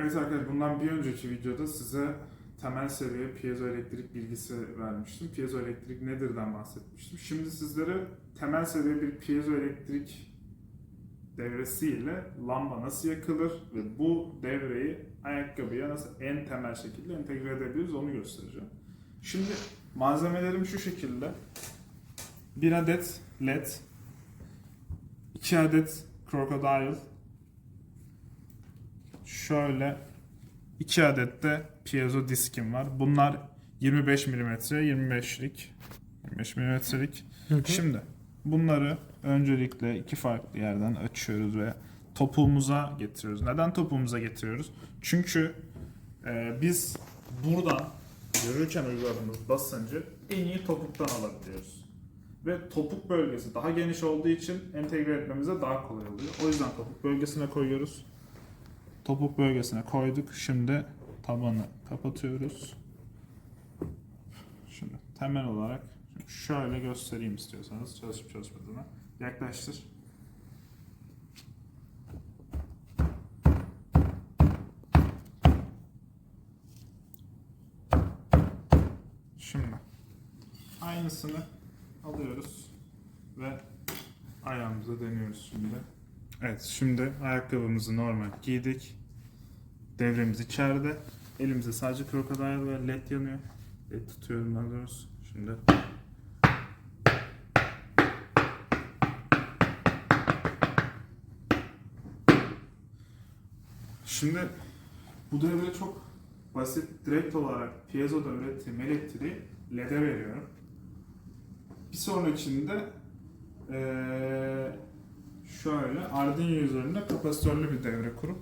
Evet arkadaşlar bundan bir önceki videoda size temel seviye piezoelektrik bilgisi vermiştim. Piezoelektrik nedirden bahsetmiştim. Şimdi sizlere temel seviye bir piezoelektrik devresiyle lamba nasıl yakılır ve bu devreyi ayakkabıya nasıl en temel şekilde entegre edebiliriz onu göstereceğim. Şimdi malzemelerim şu şekilde. Bir adet led, iki adet crocodile, şöyle iki adet de piezo diskim var. Bunlar 25 mm, 25'lik, 25 mm'lik. Şimdi bunları öncelikle iki farklı yerden açıyoruz ve topuğumuza getiriyoruz. Neden topuğumuza getiriyoruz? Çünkü e, biz buradan yürürken uyguladığımız basıncı en iyi topuktan alabiliyoruz. Ve topuk bölgesi daha geniş olduğu için entegre etmemize daha kolay oluyor. O yüzden topuk bölgesine koyuyoruz. Topuk bölgesine koyduk. Şimdi tabanı kapatıyoruz. Şimdi temel olarak şöyle göstereyim istiyorsanız çalışıp çalışmadığını. Yaklaştır. Şimdi aynısını alıyoruz ve ayağımıza deniyoruz şimdi. Evet şimdi ayakkabımızı normal giydik. Devremiz içeride. Elimizde sadece krokodil ve led yanıyor. Led tutuyorum daha doğrusu. Şimdi Şimdi bu devre çok basit. Direkt olarak piezoda ürettiğim elektriği LED'e veriyorum. Bir sonrakinde eee şöyle Arduino üzerinde kapasitörlü bir devre kurup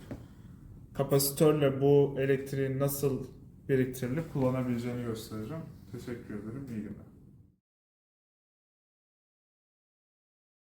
kapasitörle bu elektriğin nasıl biriktirilip kullanabileceğini göstereceğim. Teşekkür ederim. İyi günler.